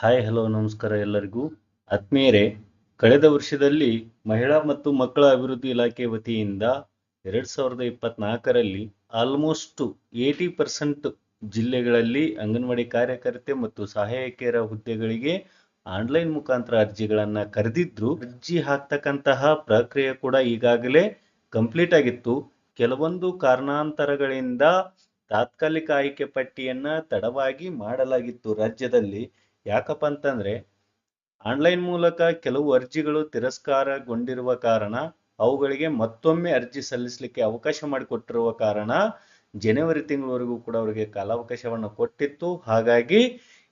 Hi hello ನಮಸ್ಕಾರ ಎಲ್ಲರಿಗೂ. ಆತ್ಮೀಯರೇ, ಕಳೆದ ವರ್ಷದಲ್ಲಿ ಮಹಿಳಾ ಮತ್ತು ಮಕ್ಕಳ ಅಭಿವೃದ್ಧಿ ಇಲಾಖೆ ವತಿಯಿಂದ ಎರಡ್ ಸಾವಿರದ ಇಪ್ಪತ್ನಾಲ್ಕರಲ್ಲಿ ಆಲ್ಮೋಸ್ಟ್ ಏಯ್ಟಿ ಪರ್ಸೆಂಟ್ ಜಿಲ್ಲೆಗಳಲ್ಲಿ ಅಂಗನವಾಡಿ ಕಾರ್ಯಕರ್ತೆ ಮತ್ತು ಸಹಾಯಕಿಯರ ಹುದ್ದೆಗಳಿಗೆ ಆನ್ಲೈನ್ ಮುಖಾಂತರ ಅರ್ಜಿಗಳನ್ನ ಕರೆದಿದ್ರು. ಅರ್ಜಿ ಹಾಕ್ತಕ್ಕಂತಹ ಪ್ರಕ್ರಿಯೆ ಕೂಡ ಈಗಾಗಲೇ ಕಂಪ್ಲೀಟ್ ಆಗಿತ್ತು. ಕೆಲವೊಂದು ಕಾರಣಾಂತರಗಳಿಂದ ತಾತ್ಕಾಲಿಕ ಆಯ್ಕೆ ಪಟ್ಟಿಯನ್ನ ತಡವಾಗಿ ಮಾಡಲಾಗಿತ್ತು ರಾಜ್ಯದಲ್ಲಿ. ಯಾಕಪ್ಪ ಅಂತಂದ್ರೆ ಆನ್ಲೈನ್ ಮೂಲಕ ಕೆಲವು ಅರ್ಜಿಗಳು ತಿರಸ್ಕಾರಗೊಂಡಿರುವ ಕಾರಣ ಅವುಗಳಿಗೆ ಮತ್ತೊಮ್ಮೆ ಅರ್ಜಿ ಸಲ್ಲಿಸಲಿಕ್ಕೆ ಅವಕಾಶ ಮಾಡಿಕೊಟ್ಟಿರುವ ಕಾರಣ ಜನವರಿ ತಿಂಗಳವರೆಗೂ ಕೂಡ ಅವರಿಗೆ ಕಾಲಾವಕಾಶವನ್ನು ಕೊಟ್ಟಿತ್ತು. ಹಾಗಾಗಿ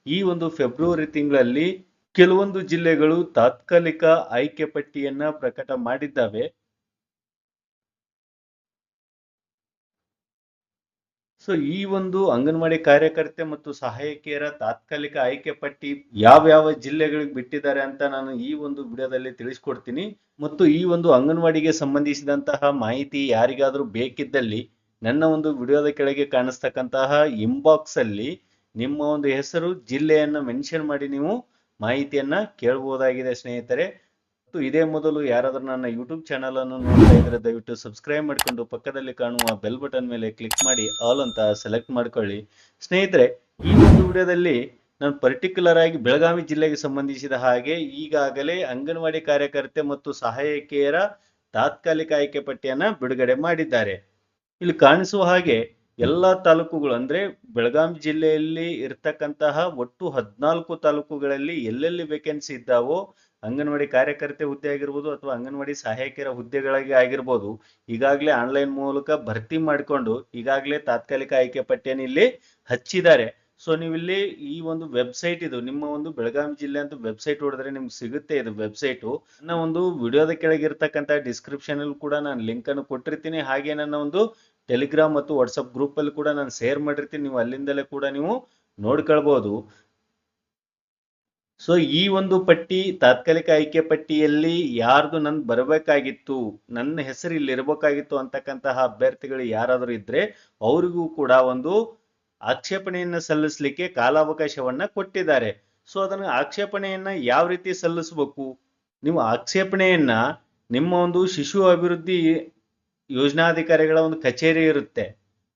ಈ ಒಂದು ಫೆಬ್ರವರಿ ತಿಂಗಳಲ್ಲಿ ಕೆಲವೊಂದು ಜಿಲ್ಲೆಗಳು ತಾತ್ಕಾಲಿಕ ಆಯ್ಕೆ ಪಟ್ಟಿಯನ್ನ ಪ್ರಕಟ ಮಾಡಿದ್ದಾವೆ. ಸೊ ಈ ಒಂದು ಅಂಗನವಾಡಿ ಕಾರ್ಯಕರ್ತೆ ಮತ್ತು ಸಹಾಯಕಿಯರ ತಾತ್ಕಾಲಿಕ ಆಯ್ಕೆ ಪಟ್ಟಿ ಯಾವ ಯಾವ ಜಿಲ್ಲೆಗಳಿಗೆ ಬಿಟ್ಟಿದ್ದಾರೆ ಅಂತ ನಾನು ಈ ಒಂದು ವಿಡಿಯೋದಲ್ಲಿ ತಿಳಿಸ್ಕೊಡ್ತೀನಿ. ಮತ್ತು ಈ ಒಂದು ಅಂಗನವಾಡಿಗೆ ಸಂಬಂಧಿಸಿದಂತಹ ಮಾಹಿತಿ ಯಾರಿಗಾದರೂ ಬೇಕಿದ್ದಲ್ಲಿ ನನ್ನ ಒಂದು ವಿಡಿಯೋದ ಕೆಳಗೆ ಕಾಣಿಸ್ತಕ್ಕಂತಹ ಇನ್ಬಾಕ್ಸ್ ಅಲ್ಲಿ ನಿಮ್ಮ ಒಂದು ಹೆಸರು, ಜಿಲ್ಲೆಯನ್ನು ಮೆನ್ಷನ್ ಮಾಡಿ ನೀವು ಮಾಹಿತಿಯನ್ನ ಕೇಳಬಹುದಾಗಿದೆ ಸ್ನೇಹಿತರೆ. ಮತ್ತು ಇದೇ ಮೊದಲು ಯಾರಾದರೂ ನನ್ನ ಯೂಟ್ಯೂಬ್ ಚಾನಲ್ ಅನ್ನು ನೋಡ್ತಾ ಇದ್ರೆ ದಯವಿಟ್ಟು ಸಬ್ಸ್ಕ್ರೈಬ್ ಮಾಡಿಕೊಂಡು ಪಕ್ಕದಲ್ಲಿ ಕಾಣುವ ಬೆಲ್ ಬಟನ್ ಮೇಲೆ ಕ್ಲಿಕ್ ಮಾಡಿ ಆಲ್ ಅಂತ ಸೆಲೆಕ್ಟ್ ಮಾಡ್ಕೊಳ್ಳಿ. ಸ್ನೇಹಿತರೆ, ಈ ಒಂದು ವಿಡಿಯೋದಲ್ಲಿ ನಾನು ಪರ್ಟಿಕ್ಯುಲರ್ ಆಗಿ ಬೆಳಗಾವಿ ಜಿಲ್ಲೆಗೆ ಸಂಬಂಧಿಸಿದ ಹಾಗೆ ಈಗಾಗಲೇ ಅಂಗನವಾಡಿ ಕಾರ್ಯಕರ್ತೆ ಮತ್ತು ಸಹಾಯಕಿಯರ ತಾತ್ಕಾಲಿಕ ಆಯ್ಕೆ ಪಟ್ಟಿಯನ್ನ ಬಿಡುಗಡೆ ಮಾಡಿದ್ದಾರೆ. ಇಲ್ಲಿ ಕಾಣಿಸುವ ಹಾಗೆ ಎಲ್ಲಾ ತಾಲೂಕುಗಳು ಅಂದ್ರೆ ಬೆಳಗಾವಿ ಜಿಲ್ಲೆಯಲ್ಲಿ ಇರ್ತಕ್ಕಂತಹ ಒಟ್ಟು ಹದಿನಾಲ್ಕು ತಾಲೂಕುಗಳಲ್ಲಿ ಎಲ್ಲೆಲ್ಲಿ ವೇಕೆನ್ಸಿ ಇದ್ದಾವೋ ಅಂಗನವಾಡಿ ಕಾರ್ಯಕರ್ತೆ ಹುದ್ದೆ ಆಗಿರ್ಬೋದು ಅಥವಾ ಅಂಗನವಾಡಿ ಸಹಾಯಕಿಯರ ಹುದ್ದೆಗಳಿಗೆ ಆಗಿರ್ಬೋದು, ಈಗಾಗಲೇ ಆನ್ಲೈನ್ ಮೂಲಕ ಭರ್ತಿ ಮಾಡಿಕೊಂಡು ಈಗಾಗಲೇ ತಾತ್ಕಾಲಿಕ ಆಯ್ಕೆ ಪಟ್ಟಿಯನ್ನು ಇಲ್ಲಿ ಹಚ್ಚಿದ್ದಾರೆ. ಸೊ ನೀವು ಇಲ್ಲಿ ಈ ಒಂದು ವೆಬ್ಸೈಟ್ ಇದು, ನಿಮ್ಮ ಒಂದು ಬೆಳಗಾವಿ ಜಿಲ್ಲೆ ಅಂತ ವೆಬ್ಸೈಟ್ ಹೊಡೆದ್ರೆ ನಿಮ್ಗೆ ಸಿಗುತ್ತೆ ಇದು ವೆಬ್ಸೈಟ್ ನನ್ನ ಒಂದು ವಿಡಿಯೋದ ಕೆಳಗೆ ಇರ್ತಕ್ಕಂಥ ಡಿಸ್ಕ್ರಿಪ್ಷನ್ ಅಲ್ಲಿ ಕೂಡ ನಾನು ಲಿಂಕ್ ಅನ್ನು ಕೊಟ್ಟಿರ್ತೀನಿ. ಹಾಗೆ ನನ್ನ ಒಂದು ಟೆಲಿಗ್ರಾಮ್ ಮತ್ತು ವಾಟ್ಸಪ್ ಗ್ರೂಪ್ ಅಲ್ಲಿ ಕೂಡ ನಾನು ಶೇರ್ ಮಾಡಿರ್ತೀನಿ. ನೀವು ಅಲ್ಲಿಂದಲೇ ಕೂಡ ನೀವು ನೋಡ್ಕೊಳ್ಬಹುದು ಸೊ ಈ ಒಂದು ಪಟ್ಟಿ, ತಾತ್ಕಾಲಿಕ ಆಯ್ಕೆ ಪಟ್ಟಿಯಲ್ಲಿ ಯಾರ್ದು ನನ್ ಬರಬೇಕಾಗಿತ್ತು, ನನ್ನ ಹೆಸರು ಇಲ್ಲಿ ಇರಬೇಕಾಗಿತ್ತು ಅಂತಕ್ಕಂತಹ ಅಭ್ಯರ್ಥಿಗಳು ಯಾರಾದರೂ ಇದ್ರೆ ಅವರಿಗೂ ಕೂಡ ಒಂದು ಆಕ್ಷೇಪಣೆಯನ್ನ ಸಲ್ಲಿಸಲಿಕ್ಕೆ ಕಾಲಾವಕಾಶವನ್ನ ಕೊಟ್ಟಿದ್ದಾರೆ. ಸೊ ಅದನ್ನ ಆಕ್ಷೇಪಣೆಯನ್ನ ಯಾವ ರೀತಿ ಸಲ್ಲಿಸಬೇಕು? ನೀವು ಆಕ್ಷೇಪಣೆಯನ್ನ ನಿಮ್ಮ ಒಂದು ಶಿಶು ಅಭಿವೃದ್ಧಿ ಯೋಜನಾಧಿಕಾರಿಗಳ ಒಂದು ಕಚೇರಿ ಇರುತ್ತೆ.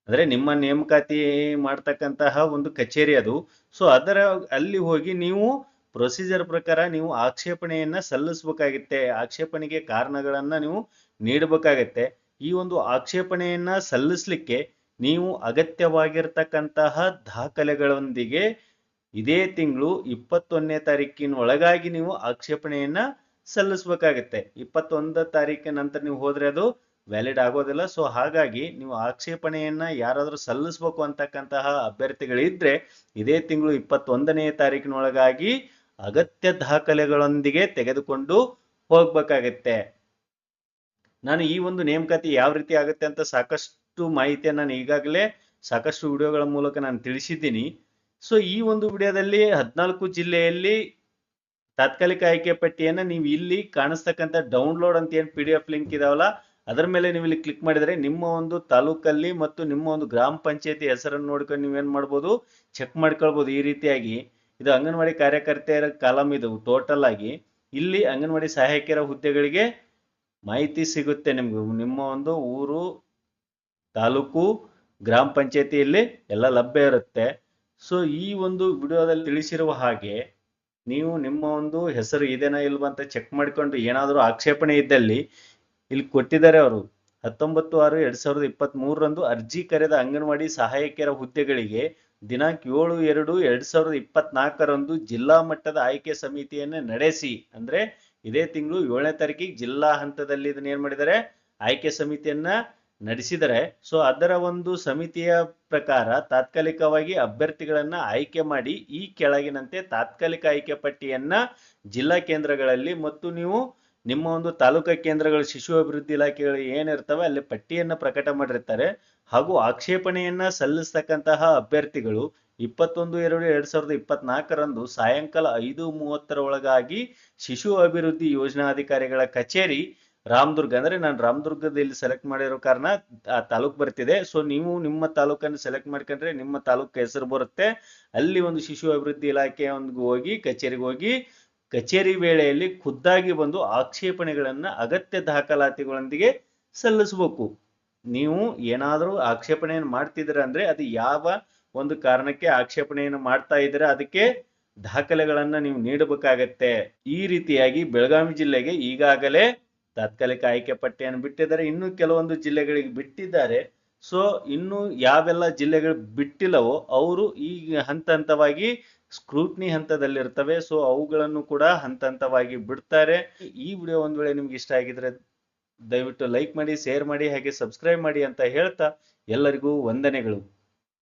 ಅಂದ್ರೆ ನಿಮ್ಮ ನೇಮಕಾತಿ ಮಾಡ್ತಕ್ಕಂತಹ ಒಂದು ಕಚೇರಿ ಅದು. ಸೊ ಅದರ ಅಲ್ಲಿ ಹೋಗಿ ನೀವು ಪ್ರೊಸೀಜರ್ ಪ್ರಕಾರ ನೀವು ಆಕ್ಷೇಪಣೆಯನ್ನ ಸಲ್ಲಿಸಬೇಕಾಗುತ್ತೆ. ಆಕ್ಷೇಪಣೆಗೆ ಕಾರಣಗಳನ್ನ ನೀವು ನೀಡಬೇಕಾಗತ್ತೆ. ಈ ಒಂದು ಆಕ್ಷೇಪಣೆಯನ್ನ ಸಲ್ಲಿಸಲಿಕ್ಕೆ ನೀವು ಅಗತ್ಯವಾಗಿರ್ತಕ್ಕಂತಹ ದಾಖಲೆಗಳೊಂದಿಗೆ ಇದೇ ತಿಂಗಳು ಇಪ್ಪತ್ತೊಂದನೇ ತಾರೀಕಿನ ಒಳಗಾಗಿ ನೀವು ಆಕ್ಷೇಪಣೆಯನ್ನ ಸಲ್ಲಿಸಬೇಕಾಗತ್ತೆ. ಇಪ್ಪತ್ತೊಂದ ತಾರೀಕಿನ ನಂತರ ನೀವು ಹೋದ್ರೆ ಅದು ವ್ಯಾಲಿಡ್ ಆಗೋದಿಲ್ಲ. ಸೊ ಹಾಗಾಗಿ ನೀವು ಆಕ್ಷೇಪಣೆಯನ್ನ ಯಾರಾದರೂ ಸಲ್ಲಿಸಬೇಕು ಅಂತಕ್ಕಂತಹ ಅಭ್ಯರ್ಥಿಗಳಿದ್ರೆ ಇದೇ ತಿಂಗಳು ಇಪ್ಪತ್ತೊಂದನೇ ತಾರೀಕಿನೊಳಗಾಗಿ ಅಗತ್ಯ ದಾಖಲೆಗಳೊಂದಿಗೆ ತೆಗೆದುಕೊಂಡು ಹೋಗ್ಬೇಕಾಗತ್ತೆ. ನಾನು ಈ ಒಂದು ನೇಮಕಾತಿ ಯಾವ ರೀತಿ ಆಗುತ್ತೆ ಅಂತ ಸಾಕಷ್ಟು ಮಾಹಿತಿಯನ್ನು ನಾನು ಈಗಾಗಲೇ ಸಾಕಷ್ಟು ವಿಡಿಯೋಗಳ ಮೂಲಕ ನಾನು ತಿಳಿಸಿದ್ದೀನಿ. ಸೊ ಈ ಒಂದು ವಿಡಿಯೋದಲ್ಲಿ ಹದಿನಾಲ್ಕು ಜಿಲ್ಲೆಯಲ್ಲಿ ತಾತ್ಕಾಲಿಕ ಆಯ್ಕೆ ಪಟ್ಟಿಯನ್ನ ನೀವು ಇಲ್ಲಿ ಕಾಣಿಸ್ತಕ್ಕಂಥ ಡೌನ್ಲೋಡ್ ಅಂತ ಏನು ಪಿ ಡಿ ಎಫ್ ಲಿಂಕ್ ಇದಾವಲ್ಲ ಅದರ ಮೇಲೆ ನೀವು ಇಲ್ಲಿ ಕ್ಲಿಕ್ ಮಾಡಿದರೆ ನಿಮ್ಮ ಒಂದು ತಾಲೂಕಲ್ಲಿ ಮತ್ತು ನಿಮ್ಮ ಒಂದು ಗ್ರಾಮ ಪಂಚಾಯತಿ ಹೆಸರನ್ನು ನೋಡ್ಕೊಂಡು ನೀವೇನು ಮಾಡ್ಬೋದು? ಚೆಕ್ ಮಾಡ್ಕೊಳ್ಬೋದು. ಈ ರೀತಿಯಾಗಿ ಇದು ಅಂಗನವಾಡಿ ಕಾರ್ಯಕರ್ತೆಯರ ಕಾಲಮ್ ಇದು ಟೋಟಲ್ ಆಗಿ. ಇಲ್ಲಿ ಅಂಗನವಾಡಿ ಸಹಾಯಕಿಯರ ಹುದ್ದೆಗಳಿಗೆ ಮಾಹಿತಿ ಸಿಗುತ್ತೆ ನಿಮ್ಗೆ. ನಿಮ್ಮ ಒಂದು ಊರು, ತಾಲೂಕು, ಗ್ರಾಮ ಪಂಚಾಯತಿಯಲ್ಲಿ ಎಲ್ಲ ಲಭ್ಯ ಇರುತ್ತೆ. ಸೊ ಈ ಒಂದು ವಿಡಿಯೋದಲ್ಲಿ ತಿಳಿಸಿರುವ ಹಾಗೆ ನೀವು ನಿಮ್ಮ ಒಂದು ಹೆಸರು ಇದೇನಾ ಇಲ್ವಾ ಅಂತ ಚೆಕ್ ಮಾಡಿಕೊಂಡು ಏನಾದರೂ ಆಕ್ಷೇಪಣೆ ಇದ್ದಲ್ಲಿ ಇಲ್ಲಿ ಕೊಟ್ಟಿದ್ದಾರೆ ಅವರು. ಹತ್ತೊಂಬತ್ತು ಆರು ಎರಡ್ ಸಾವಿರದ ಇಪ್ಪತ್ತ್ ಮೂರರಂದು ಅರ್ಜಿ ಕರೆದ ಅಂಗನವಾಡಿ ಸಹಾಯಕಿಯರ ಹುದ್ದೆಗಳಿಗೆ ದಿನಾಂಕ ಏಳು ಎರಡು ಎರಡ್ ಸಾವಿರದ ಇಪ್ಪತ್ನಾಲ್ಕರಂದು ಜಿಲ್ಲಾ ಮಟ್ಟದ ಆಯ್ಕೆ ಸಮಿತಿಯನ್ನು ನಡೆಸಿ, ಅಂದ್ರೆ ಇದೇ ತಿಂಗಳು ಏಳನೇ ತಾರೀಕಿಗೆ ಜಿಲ್ಲಾ ಹಂತದಲ್ಲಿ ಇದನ್ನ ಏನ್ ಮಾಡಿದ್ದಾರೆ? ಆಯ್ಕೆ ಸಮಿತಿಯನ್ನ ನಡೆಸಿದರೆ ಸೊ ಅದರ ಒಂದು ಸಮಿತಿಯ ಪ್ರಕಾರ ತಾತ್ಕಾಲಿಕವಾಗಿ ಅಭ್ಯರ್ಥಿಗಳನ್ನ ಆಯ್ಕೆ ಮಾಡಿ ಈ ಕೆಳಗಿನಂತೆ ತಾತ್ಕಾಲಿಕ ಆಯ್ಕೆ ಪಟ್ಟಿಯನ್ನ ಜಿಲ್ಲಾ ಕೇಂದ್ರಗಳಲ್ಲಿ ಮತ್ತು ನೀವು ನಿಮ್ಮ ಒಂದು ತಾಲೂಕಾ ಕೇಂದ್ರಗಳ ಶಿಶು ಅಭಿವೃದ್ಧಿ ಇಲಾಖೆಗಳು ಏನಿರ್ತವೆ ಅಲ್ಲಿ ಪಟ್ಟಿಯನ್ನ ಪ್ರಕಟ ಮಾಡಿರ್ತಾರೆ. ಹಾಗೂ ಆಕ್ಷೇಪಣೆಯನ್ನ ಸಲ್ಲಿಸ್ತಕ್ಕಂತಹ ಅಭ್ಯರ್ಥಿಗಳು ಇಪ್ಪತ್ತೊಂದು, ಎರಡು, ಎರಡ್ ಸಾವಿರದ ಇಪ್ಪತ್ನಾಲ್ಕರಂದು ಸಾಯಂಕಾಲ ಐದು ಮೂವತ್ತರ ಒಳಗಾಗಿ ಶಿಶು ಅಭಿವೃದ್ಧಿ ಯೋಜನಾಧಿಕಾರಿಗಳ ಕಚೇರಿ ರಾಮದುರ್ಗ. ಅಂದ್ರೆ ನಾನು ರಾಮದುರ್ಗದಲ್ಲಿ ಸೆಲೆಕ್ಟ್ ಮಾಡಿರೋ ಕಾರಣ ಆ ತಾಲೂಕ್ ಬರ್ತಿದೆ. ಸೊ ನೀವು ನಿಮ್ಮ ತಾಲೂಕನ್ನು ಸೆಲೆಕ್ಟ್ ಮಾಡ್ಕೊಂಡ್ರೆ ನಿಮ್ಮ ತಾಲೂಕ್ ಹೆಸರು ಬರುತ್ತೆ. ಅಲ್ಲಿ ಒಂದು ಶಿಶು ಅಭಿವೃದ್ಧಿ ಇಲಾಖೆಯ ಒಂದು ಹೋಗಿ, ಕಚೇರಿಗೆ ಹೋಗಿ ಕಚೇರಿ ವೇಳೆಯಲ್ಲಿ ಖುದ್ದಾಗಿ ಬಂದು ಆಕ್ಷೇಪಣೆಗಳನ್ನ ಅಗತ್ಯ ದಾಖಲಾತಿಗಳೊಂದಿಗೆ ಸಲ್ಲಿಸಬೇಕು. ನೀವು ಏನಾದರೂ ಆಕ್ಷೇಪಣೆಯನ್ನು ಮಾಡ್ತಿದ್ದೀರ ಅಂದ್ರೆ ಅದು ಯಾವ ಒಂದು ಕಾರಣಕ್ಕೆ ಆಕ್ಷೇಪಣೆಯನ್ನು ಮಾಡ್ತಾ ಇದ್ದೀರಾ ಅದಕ್ಕೆ ದಾಖಲೆಗಳನ್ನ ನೀವು ನೀಡಬೇಕಾಗತ್ತೆ. ಈ ರೀತಿಯಾಗಿ ಬೆಳಗಾವಿ ಜಿಲ್ಲೆಗೆ ಈಗಾಗಲೇ ತಾತ್ಕಾಲಿಕ ಆಯ್ಕೆ ಪಟ್ಟಿಯನ್ನು ಬಿಟ್ಟಿದ್ದಾರೆ. ಇನ್ನು ಕೆಲವೊಂದು ಜಿಲ್ಲೆಗಳಿಗೆ ಬಿಟ್ಟಿದ್ದಾರೆ. ಸೊ ಇನ್ನು ಯಾವೆಲ್ಲ ಜಿಲ್ಲೆಗಳು ಬಿಟ್ಟಿಲ್ಲವೋ, ಅವರು ಈಗ ಹಂತ ಹಂತವಾಗಿ ಸ್ಕ್ರೂಟ್ನಿ ಹಂತದಲ್ಲಿರ್ತವೆ. ಸೊ ಅವುಗಳನ್ನು ಕೂಡ ಹಂತ ಹಂತವಾಗಿ ಬಿಡ್ತಾರೆ. ಈ ವಿಡಿಯೋ ಒಂದ್ ವೇಳೆ ನಿಮ್ಗೆ ಇಷ್ಟ ಆಗಿದ್ರೆ ದಯವಿಟ್ಟು ಲೈಕ್ ಮಾಡಿ ಶೇರ್ ಮಾಡಿ, ಹಾಗೆ ಸಬ್ಸ್ಕ್ರೈಬ್ ಮಾಡಿ ಅಂತ ಹೇಳ್ತಾ ಎಲ್ಲರಿಗೂ ವಂದನೆಗಳು.